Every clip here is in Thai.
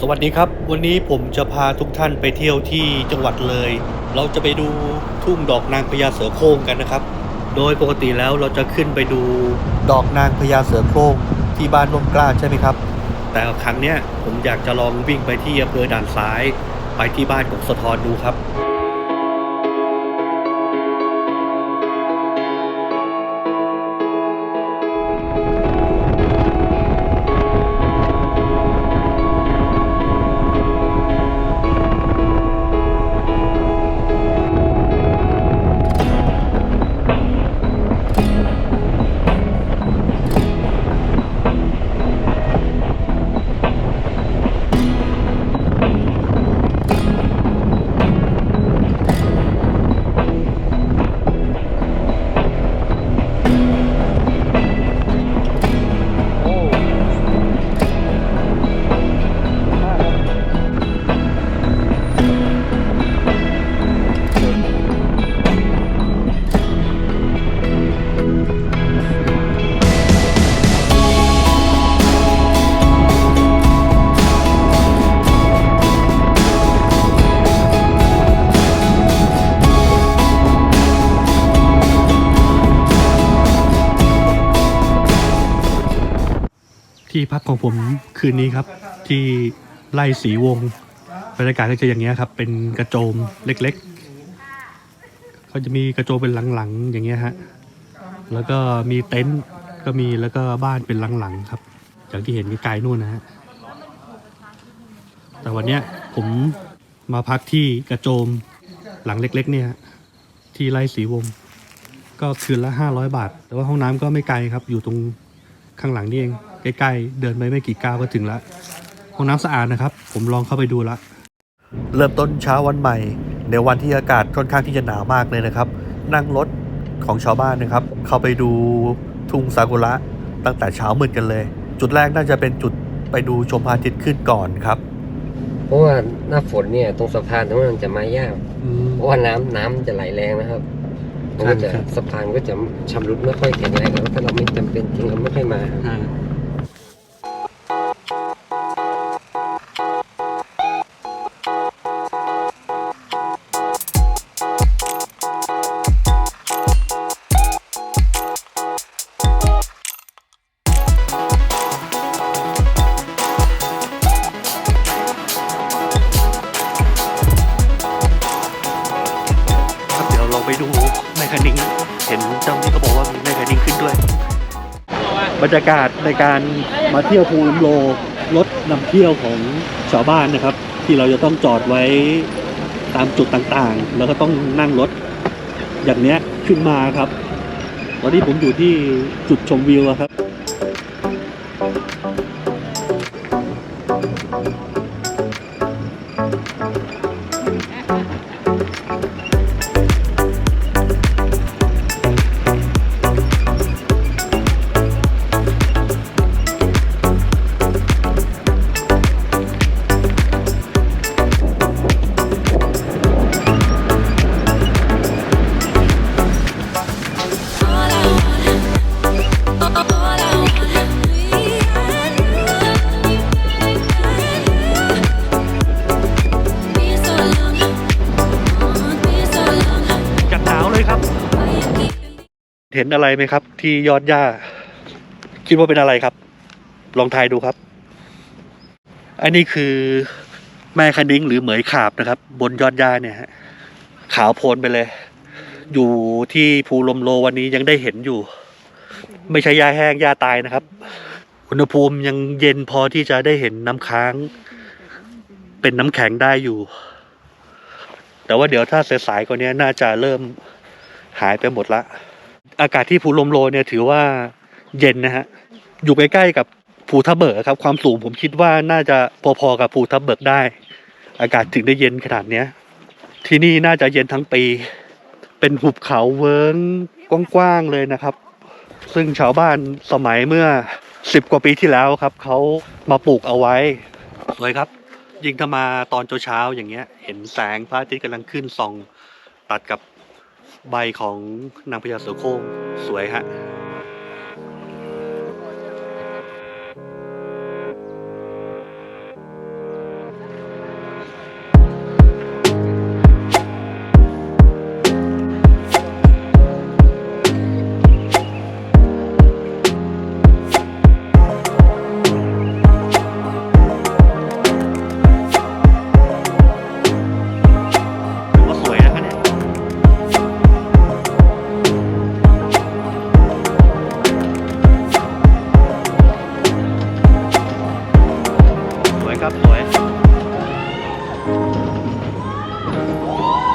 สวัสดีครับ วันนี้ผมจะพาทุกท่านไปเที่ยวที่จังหวัดเลย เราจะไปดูทุ่งดอกนางพญาเสือโคร่งกันนะครับ โดยปกติแล้วเราจะขึ้นไปดูดอกนางพญาเสือโคร่งที่บ้านร่มกล้าใช่ไหมครับ แต่ครั้งเนี้ยผมอยากจะลองวิ่งไปที่อำเภอด่านซ้าย ไปที่บ้านของสะทอนดูครับ ของผมคืนนี้ครับ ที่ไร่สีวงบรรยากาศก็จะอย่างเงี้ยครับ เป็นกระโจมเล็กๆเขาจะมีกระโจมเป็นหลังๆอย่างเงี้ยฮะแล้วก็มีเต็นท์ก็มีแล้วก็บ้านเป็นหลังๆครับ อย่างที่เห็นไกลๆนู่นนะฮะแต่วันเนี้ยผมมาพักที่กระโจมหลังเล็ก ๆ เนี่ย ที่ไร่สีวง ก็คืนละห้าร้อยบาท แต่ว่าห้องน้ำก็ไม่ไกลครับ อยู่ตรงข้างหลังนี่เอง ใกล้ๆ เดินไปไม่กี่ก้าวก็ถึงละห้องน้ำสะอาดนะครับ ผมลองเข้าไปดูละ เริ่มต้นเช้าวันใหม่ ในวันที่อากาศค่อนข้างที่จะหนาวมากเลยนะครับ นั่งรถของชาวบ้านนะครับ เข้าไปดูทุ่งซากุระตั้งแต่เช้ามืดกันเลย จุดแรกน่าจะเป็นจุดไปดูชมพระอาทิตย์ขึ้นก่อนครับ เพราะว่าหน้าฝนเนี่ยตรงสะพานตรงนั้นมันจะมายากเพราะว่าน้ำน้ำมันจะไหลแรงนะครับมันก็จะครับ สะพานก็จะชำรุดไม่ค่อยแข็งแรงแล้วถ้าเราไม่จำเป็นจริงเราไม่ค่อยมาครับครั รยากาศในการมาเที่ยวภูลมโลรถนำเที่ยวของชาวบ้านนะครับ ที่เราจะต้องจอดไว้ตามจุดต่างๆ แล้วก็ต้องนั่งรถอย่างเนี้ยขึ้นมาครับ ตอนนี้ผมอยู่ที่จุดชมวิวครับ ห็นอะไรไหมครับ ที่ยอดหญ้า คิดว่าเป็นอะไรครับ ลองทายดูครับ อันนี้คือแม่คันิ้งหรือเหมยขาบนะครับ บนยอดหญ้าเนี่ยขาวโพลนไปเลย อยู่ที่ภูลมโลวันนี้ยังได้เห็นอยู่ ไม่ใช่หญ้าแห้งหญ้าตายนะครับ อุณหภูมิยังเย็นพอที่จะได้เห็นน้ำค้าง เป็นน้ำแข็งได้อยู่ แต่ว่าเดี๋ยวถ้าสายๆกว่านี้น่าจะเริ่มหายไปหมดละ อากาศที่ภูลมโลเนี่ยถือว่าเย็นนะฮะ อยู่ใกล้ๆกับภูทับเบิกครับ ความสูงผมคิดว่าน่าจะพอๆกับภูทับเบิกได้ อากาศถึงได้เย็นขนาดเนี้ย ที่นี่น่าจะเย็นทั้งปี เป็นหุบเขาเวิ้งกว้างๆเลยนะครับ ซึ่งชาวบ้านสมัยเมื่อสิบกว่าปีที่แล้วครับเขามาปลูกเอาไว้สวยครับ ยิ่งถ้ามาตอนเช้าๆอย่างเงี้ย เห็นแสงพระอาทิตย์กำลังขึ้นส่อง ตัดกับ ใบของนางพญาเสือโคร่งสวยฮะ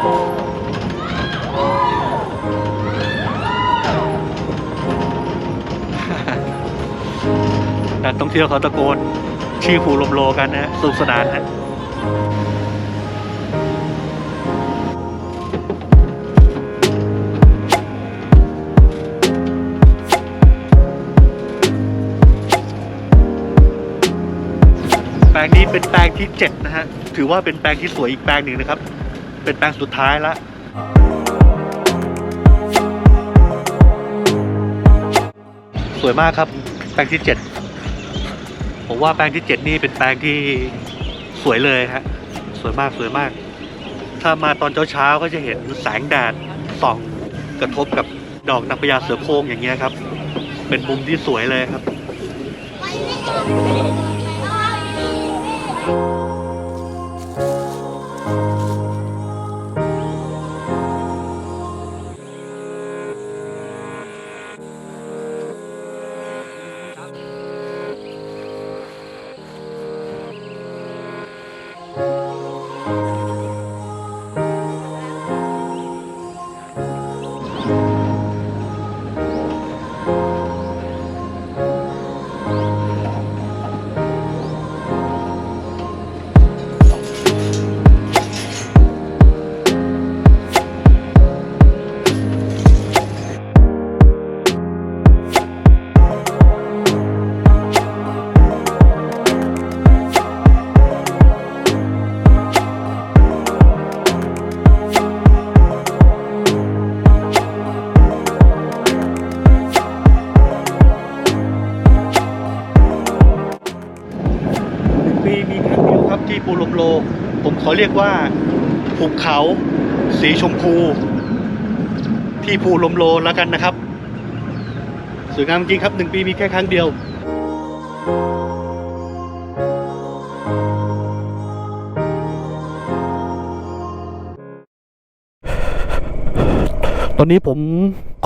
นักท่องเที่ยวเขาตะโกนชื่อภูลมโลกันนะฮะสนุกสนานฮะแปลงนี้เป็นแปลงที่เจ็ดนะฮะ ถือว่าเป็นแปลงที่สวยอีกแปลงหนึ่งนะครับ เป็นแปลงสุดท้ายละสวยมากครับ แปลงที่เจ็ดผมว่าแปลงที่เจ็ดนี่เป็นแปลงที่สวยเลยฮะ สวยมากสวยมาก ถ้ามาตอนเช้าๆก็จะเห็นแสงแดดส่องกระทบกับดอกนางพญาเสือโคร่งอย่างเงี้ยครับ เป็นมุมที่สวยเลยครับ เรียกว่าภูเขาสีชมพู ที่ภูลมโลแล้วกันนะครับ สวยงามจริงครับหนึ่งปีมีแค่ครั้งเดียวตอนนี้ผม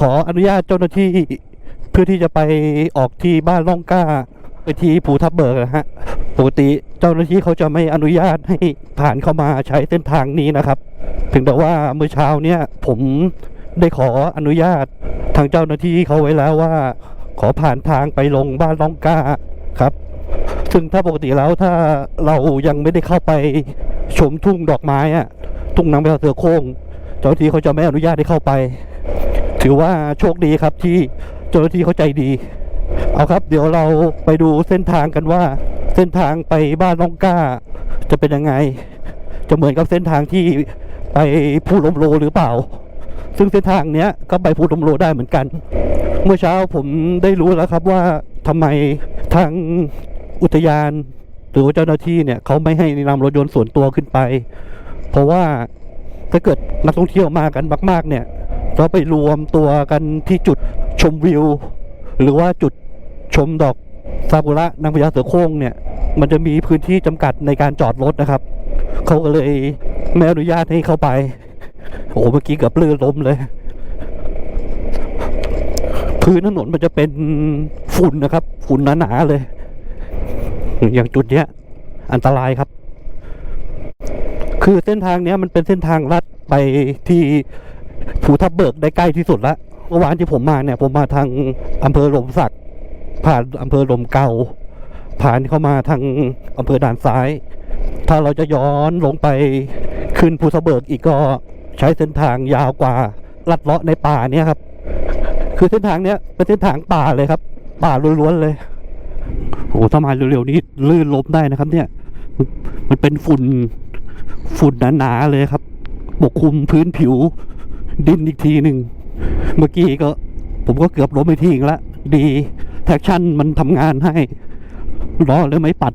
ขออนุญาตเจ้าหน้าที่เพื่อที่จะไปออกที่บ้านล่องก้า ไปที่ภูทับเบิกนะฮะ ปกติเจ้าหน้าที่เขาจะไม่อนุญาตให้ผ่านเข้ามาใช้เส้นทางนี้นะครับเพียงแต่ว่าเมื่อเช้าเนี่ยผมได้ขออนุญาตทางเจ้าหน้าที่เขาไว้แล้วว่า ขอผ่านทางไปลงบ้านล่องกาครับ ซึ่งถ้าปกติแล้วถ้าเรายังไม่ได้เข้าไปชมทุ่งดอกไม้อะทุ่งนางพญาเสือโครงเจ้าหน้าที่เขาจะไม่อนุญาตให้เข้าไป ถือว่าโชคดีครับที่เจ้าหน้าที่เขาใจดี เอาครับ เดี๋ยวเราไปดูเส้นทางกันว่า เส้นทางไปบ้านล่องก้า จะเป็นยังไง จะเหมือนกับเส้นทางที่ไปภูลมโลหรือเปล่า ซึ่งเส้นทางเนี้ยก็ไปภูลมโลได้เหมือนกัน เมื่อเช้าผมได้รู้แล้วครับว่าทำไมทางอุทยาน หรือว่าเจ้าหน้าที่เนี่ยเขาไม่ให้นำรถยนต์ส่วนตัวขึ้นไป เพราะว่าถ้าเกิดนักท่องเที่ยวมากันมาก ๆ เนี่ยเราไปรวมตัวกันที่จุดชมวิว หรือว่าจุด ชมดอกซากุระนางพญาเสือโคร่งเนี่ย มันจะมีพื้นที่จำกัดในการจอดรถนะครับ เขาก็เลยไม่อนุญาตให้เข้าไป โอ้โหเมื่อกี้กือบลื่นล้มเลย พื้นถนนมันจะเป็นฝุ่นนะครับ ฝุ่นหนาๆเลย อย่างจุดเนี้ย อันตรายครับ คือเส้นทางเนี้ยมันเป็นเส้นทางลัดไปที่ภูทับเบิกได้ใกล้ที่สุดละเมื่อวานที่ผมมาเนี่ย ผมมาทางอำเภอหลมสัก ผ่านอำเภอลมเก่า ผ่านเข้ามาทางอำเภอด่านซ้าย ถ้าเราจะย้อนลงไปขึ้นภูทับเบิกอีกก็ใช้เส้นทางยาวกว่าลัดเลาะในป่าเนี่ยครับ คือเส้นทางเนี้ยเป็นเส้นทางป่าเลยครับ ป่าล้วนๆเลยโอ้โหถ้ามาเร็วๆนี้ลื่นล้มได้นะครับ เนี่ยมันมันเป็นฝุ่นฝุ่นหนาๆเลยครับปกคลุมพื้นผิว ดินอีกทีหนึ่งเมื่อกี้ก็ ผมก็เกือบล้มไปทีอีกแล้วดี แท็กชั่นมันทำงานให้ล้อเลยไม่ปัด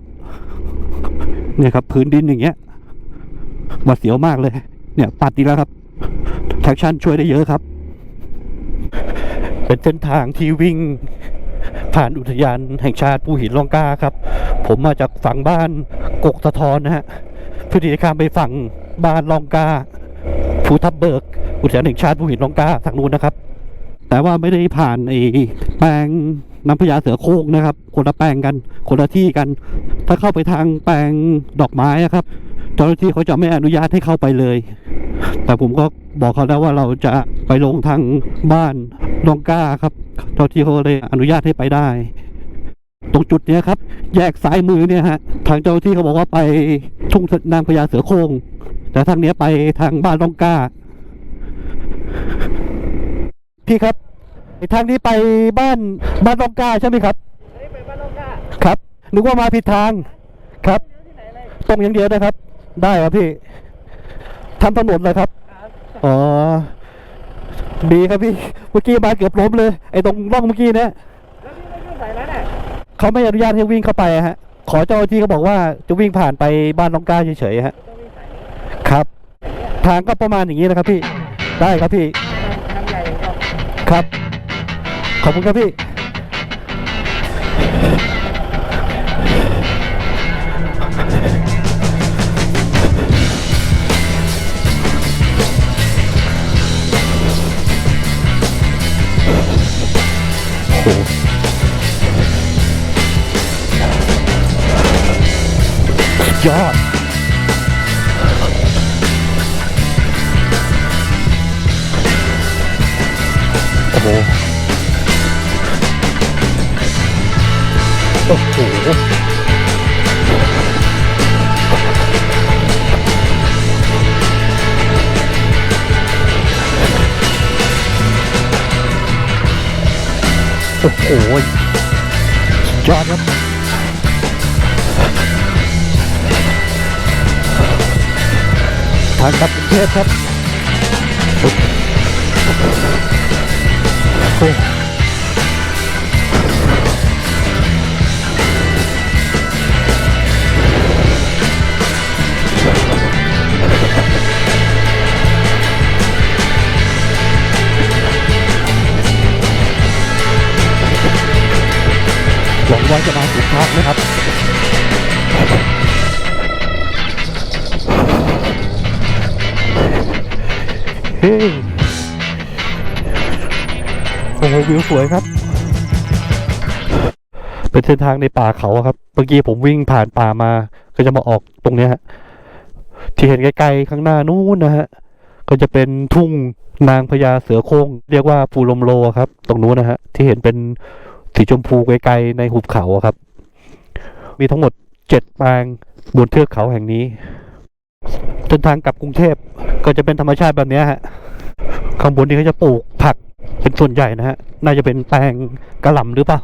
เนี่ยครับ พื้นดินอย่างเงี้ยหวาดเสียวมากเลย เนี่ยปัดดีแล้วครับ แท็กชั่นช่วยได้เยอะครับ เป็นเส้นทางที่วิ่งผ่านอุทยานแห่งชาติภูหินล่องกล้าครับ ผมมาจากฝั่งบ้านกกสะทอนนะฮะเพื่อที่จะข้ามไปฝั่งบ้านล่องกล้าภูทับเบิก อุทยานแห่งชาติภูหินล่องกล้าทางนู้นนะครับ แต่ว่าไม่ได้ผ่านไอ้แปลง น้ำพญาเสือโคร่งนะครับ คนละแปลงกัน คนละที่กัน ถ้าเข้าไปทางแปลงดอกไม้อะครับเจ้าหน้าที่เขาจะไม่อนุญาตให้เข้าไปเลย แต่ผมก็บอกเขาแล้วว่าเราจะไปลงทางบ้านดองก้าครับ เจ้าที่เขาเลยอนุญาตให้ไปได้ ตรงจุดเนี้ครับ แยกซ้ายมือเนี่ยฮะทางเจ้าหน้าที่เขาบอกว่าไปทุ่งนางพญาเสือโคงแต่ทางเนี้ยไปทางบ้านดองก้าพี่ครับ ทางนี้ไปบ้านบ้านดองก้าใช่ไหมครับไปบ้านดองก้าครับนึกว่ามาผิดทางครับตรงอย่างเดียวนะครับ ได้ครับพี่ทำถนนเลยครับอ๋อดีครับพี่เมื่อกี้มาเกือบล้มเลยไอ้ตรงร่องเมื่อกี้เนี่ยเขาไม่อนุญาตให้วิ่งเข้าไปอะฮะ ขอเจ้าหน้าที่เขาบอกว่าจะวิ่งผ่านไปบ้านน้องก้าเฉยๆฮะครับ ทางก็ประมาณอย่างนี้นะครับพี่ได้ครับพี่ครับ ขอบคุณครับพี่ โอ้โหโอ้โหสุดยอดครับทางกลับกรุงเทพครับโอ้ หวังว่าจะมาถูกทางนะครับเฮ้ยโอ้โหวิวสวยครับ เป็นเส้นทางในป่าเขาครับ เมื่อกี้ผมวิ่งผ่านป่ามา ก็จะมาออกตรงเนี้ยฮะ ที่เห็นไกลๆข้างหน้านู้นนะฮะ ก็จะเป็นทุ่งนางพญาเสือโคร่งเรียกว่าภูลมโลครับ ตรงนู้นนะฮะ ที่เห็นเป็น สีชมพูไกลๆในหุบเขาครับ มีทั้งหมดเจ็ดปางบนเทือกเขาแห่งนี้เดินทางกลับกรุงเทพก็จะเป็นธรรมชาติแบบนี้ฮะข้างบนนี้เขาจะปลูกผักเป็นส่วนใหญ่นะฮะ น่าจะเป็นแปลงกระหล่ำหรือเปล่า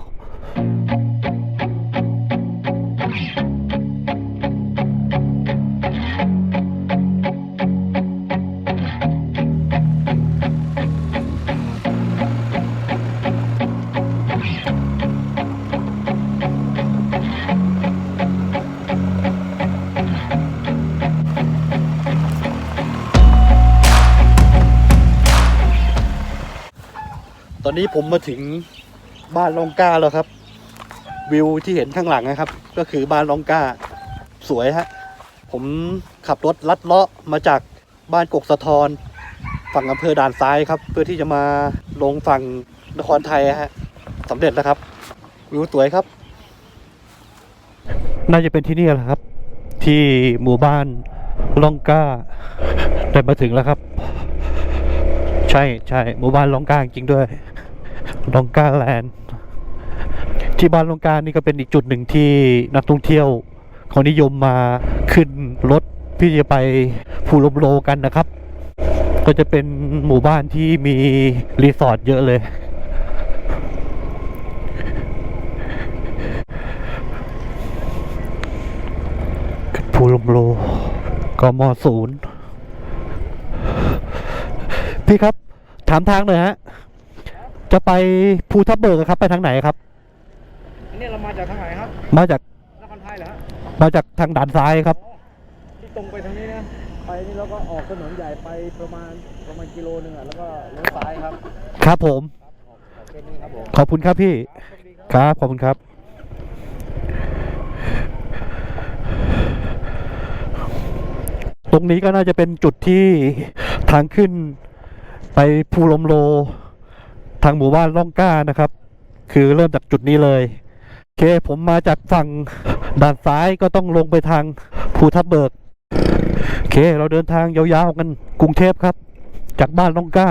อนนี้ผมมาถึงบ้านลองก้าแล้วครับ วิวที่เห็นข้างหลังนะครับ ก็คือบ้านลองก้า สวยฮะผมขับรถลัดเลาะมาจากบ้านกกสะทอนฝั่งอำเภอด่านซ้ายครับ เพื่อที่จะมาลงฝั่งนครไทยฮะสำเร็จแล้วครับ วิวสวยครับ น่าจะเป็นที่นี่แหละครับ ที่หมู่บ้านลองก้าได้มาถึงแล้วครับ ใช่ใช่หมู่บ้านลองกาจริงด้วย ลองกาแลนด์ที่บ้านลองกานี่ก็เป็นอีกจุดหนึ่งที่นักท่องเที่ยวเขานิยมมาขึ้นรถพี่จะไปภูลมโลกันนะครับ ก็จะเป็นหมู่บ้านที่มีรีสอร์ทเยอะเลย ขึ้นภูลมโลกมศูนย์พี่ครับ ถามทางหน่อยฮะ จะไปภูทับเบิกอะครับ ไปทางไหนครับ อันนี้เรามาจากทางไหนครับ มาจากนครไทยเหรอฮะมาจากทางด่านซ้ายครับที่ตรงไปทางนี้นะ ไปนี่แล้วก็ออกถนนใหญ่ไปประมาณประมาณกิโลนึงอะแล้วก็เลี้ยวซ้ายครับ ครับผม ออกออกเส้นนี้ครับผมขอบคุณครับพี่ครับ ขอบคุณครับ ตรงนี้ก็น่าจะเป็นจุดที่ทางขึ้นไปภูลมโล ทางหมู่บ้านล่องก้านะครับ คือเริ่มจากจุดนี้เลยโอเคผมมาจากฝั่งด้านซ้ายก็ต้องลงไปทางภูทับเบิกโอเค เราเดินทางยาวๆกันกรุงเทพครับ จากบ้านล่องก้า